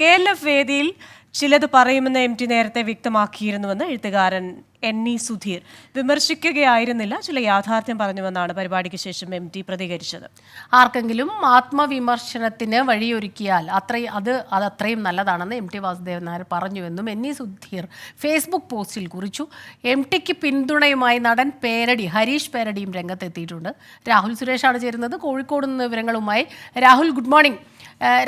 K L F വേദിയിൽ ചിലത് പറയുമെന്ന് എം ടി നേരത്തെ വ്യക്തമാക്കിയിരുന്നുവെന്ന് എഴുത്തുകാരൻ എൻ ഇ സുധീർ വിമർശിക്കുകയായിരുന്നില്ല. ചില യാഥാർത്ഥ്യം പറഞ്ഞുവെന്നാണ് പരിപാടിക്ക് ശേഷം എം ടി പ്രതികരിച്ചത്. ആർക്കെങ്കിലും ആത്മവിമർശനത്തിന് വഴിയൊരുക്കിയാൽ അത്രയും അത് അത് അത്രയും നല്ലതാണെന്ന് എം ടി വാസുദേവൻ നായർ പറഞ്ഞുവെന്നും എൻ ഇ സുധീർ ഫേസ്ബുക്ക് പോസ്റ്റിൽ കുറിച്ചു. എം ടിക്ക് പിന്തുണയുമായി നടൻ പേരടി ഹരീഷ് പേരടിയും രംഗത്തെത്തിയിട്ടുണ്ട്. രാഹുൽ സുരേഷാണ് ചേരുന്നത്. കോഴിക്കോട് നിന്ന് വിവരങ്ങളുമായി രാഹുൽ ഗുഡ് മോർണിംഗ്.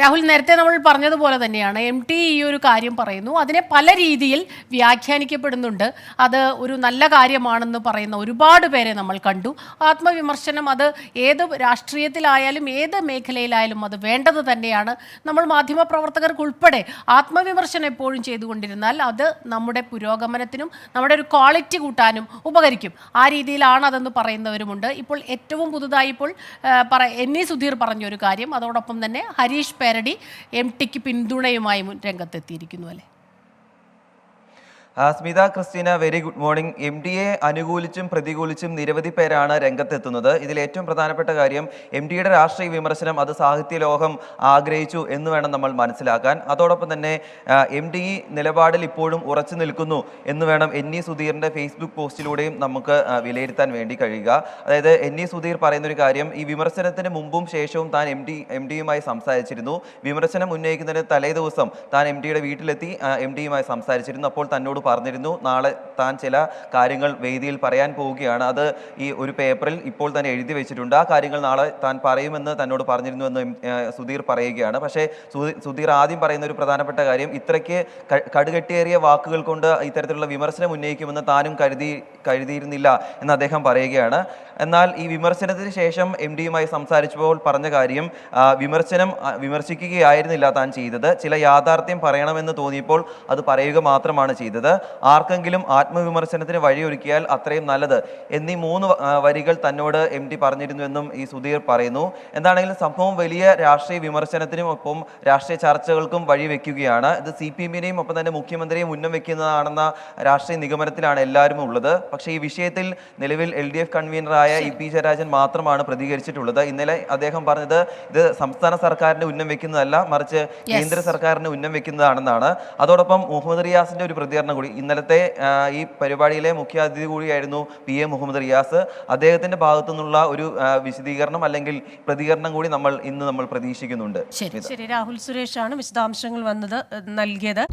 രാഹുൽ നേരത്തെ നമ്മൾ പറഞ്ഞതുപോലെ തന്നെയാണ് എം ടി ഈ ഒരു കാര്യം പറയുന്നു. അതിനെ പല രീതിയിൽ വ്യാഖ്യാനിക്കപ്പെടുന്നുണ്ട്. അത് ഒരു നല്ല കാര്യമാണെന്ന് പറയുന്ന ഒരുപാട് പേരെ നമ്മൾ കണ്ടു. ആത്മവിമർശനം അത് ഏത് രാഷ്ട്രീയത്തിലായാലും ഏത് മേഖലയിലായാലും അത് വേണ്ടത് തന്നെയാണ്. നമ്മൾ മാധ്യമപ്രവർത്തകർക്ക് ഉൾപ്പെടെ ആത്മവിമർശനം എപ്പോഴും ചെയ്തുകൊണ്ടിരുന്നാൽ അത് നമ്മുടെ പുരോഗമനത്തിനും നമ്മുടെ ഒരു ക്വാളിറ്റി കൂട്ടാനും ഉപകരിക്കും. ആ രീതിയിലാണ് അതെന്ന് പറയുന്നവരുമുണ്ട്. ഇപ്പോൾ ഏറ്റവും പുതുതായി ഇപ്പോൾ പറ എൻ ഇ സുധീർ പറഞ്ഞൊരു കാര്യം. അതോടൊപ്പം തന്നെ ഹരീഷ് പേരടി എം ടിക്ക് പിന്തുണയുമായി രംഗത്തെത്തിയിരിക്കുന്നു അല്ലേ? Smitha Christina very good morning. M D A അനുകൂലിച്ചും പ്രതികൂലിച്ചും നിരവധി പേരാണ് രംഗത്തെത്തുന്നത്. ഇതിൽ ഏറ്റവും പ്രധാനപ്പെട്ട കാര്യം എം ഡിയുടെ രാഷ്ട്രീയ വിമർശനം അത് സാഹിത്യ ലോകം ആഗ്രഹിച്ചു എന്ന് വേണം നമ്മൾ മനസ്സിലാക്കാൻ. അതോടൊപ്പം തന്നെ എം ഡി നിലപാടിൽ ഇപ്പോഴും ഉറച്ചു നിൽക്കുന്നു എന്ന് വേണം എൻ ഇ സുധീറിന്റെ ഫേസ്ബുക്ക് പോസ്റ്റിലൂടെയും നമുക്ക് വിലയിരുത്താൻ വേണ്ടി കഴിയുക. അതായത് എൻ ഇ സുധീർ പറയുന്ന ഒരു കാര്യം ഈ വിമർശനത്തിന് മുമ്പും ശേഷവും താൻ എം ഡി എം ഡിയുമായി സംസാരിച്ചിരുന്നു. വിമർശനം ഉന്നയിക്കുന്നതിന് തലേദിവസം താൻ എം ഡിയുടെ വീട്ടിലെത്തി എം ഡിയുമായി സംസാരിച്ചിരുന്നു. അപ്പോൾ തന്നോട് പറഞ്ഞിരുന്നു. നാളെ താൻ ചില കാര്യങ്ങൾ വേദിയിൽ പറയാൻ പോവുകയാണ്. അത് ഈ ഒരു പേപ്പറിൽ ഇപ്പോൾ തന്നെ എഴുതി വെച്ചിട്ടുണ്ട്. ആ കാര്യങ്ങൾ നാളെ താൻ പറയുമെന്ന് തന്നോട് പറഞ്ഞിരുന്നു എന്ന് സുധീർ പറയുകയാണ്. പക്ഷേ സുധീർ ആദ്യം പറയുന്ന ഒരു പ്രധാനപ്പെട്ട കാര്യം ഇത്രയ്ക്ക് ക- കടുകട്ടിയേറിയ വാക്കുകൾ കൊണ്ട് ഇത്തരത്തിലുള്ള വിമർശനം ഉന്നയിക്കുമെന്ന് താനും കരുതി കരുതിയിരുന്നില്ല എന്ന് അദ്ദേഹം പറയുകയാണ്. എന്നാൽ ഈ വിമർശനത്തിന് ശേഷം എം ഡിയുമായി സംസാരിച്ചപ്പോൾ പറഞ്ഞ കാര്യം വിമർശനം വിമർശിക്കുകയായിരുന്നില്ല താൻ ചെയ്തത്. ചില യാഥാർത്ഥ്യം പറയണമെന്ന് തോന്നിയപ്പോൾ അത് പറയുക മാത്രമാണ് ചെയ്തത്. ആർക്കെങ്കിലും ആത്മവിമർശനത്തിന് വഴിയൊരുക്കിയാൽ അത്രയും നല്ലത്. എന്നീ മൂന്ന് വരികൾ തന്നോട് എം ടി പറഞ്ഞിരുന്നുവെന്നും ഈ സുധീർ പറയുന്നു. എന്താണെങ്കിലും സംഭവം വലിയ രാഷ്ട്രീയ വിമർശനത്തിനും ഒപ്പം രാഷ്ട്രീയ ചർച്ചകൾക്കും വഴി വഴിവെക്കുകയാണ് ഇത് സി പി എമ്മിനെയും ഒപ്പം തന്നെ മുഖ്യമന്ത്രിയെയും ഉന്നം വെക്കുന്നതാണെന്ന രാഷ്ട്രീയ നിഗമനത്തിലാണ് എല്ലാവരും ഉള്ളത്. പക്ഷേ ഈ വിഷയത്തിൽ നിലവിൽ എൽ ഡി എഫ് കൺവീനറായ ഇ പി ജയരാജൻ മാത്രമാണ് പ്രതികരിച്ചിട്ടുള്ളത്. ഇന്നലെ അദ്ദേഹം പറഞ്ഞത് ഇത് സംസ്ഥാന സർക്കാരിന്റെ ഉന്നം വെക്കുന്നതല്ല മറിച്ച് കേന്ദ്ര സർക്കാരിന് ഉന്നം വെക്കുന്നതാണെന്നാണ്. അതോടൊപ്പം മുഹമ്മദ് റിയാസിന്റെ ഒരു പ്രതികരണം കൂടി. ഇന്നലത്തെ ഈ പരിപാടിയിലെ മുഖ്യ അതിഥി കൂടിയായിരുന്നു പി എ മുഹമ്മദ് റിയാസ്. അദ്ദേഹത്തിന്റെ ഭാഗത്തു നിന്നുള്ള ഒരു വിശദീകരണം അല്ലെങ്കിൽ പ്രതികരണം കൂടി നമ്മൾ ഇന്ന് നമ്മൾ പ്രതീക്ഷിക്കുന്നുണ്ട്. ശരി ശരി. രാഹുൽ ആണ് വിശദാംശങ്ങൾ വന്നത് നൽകിയത്.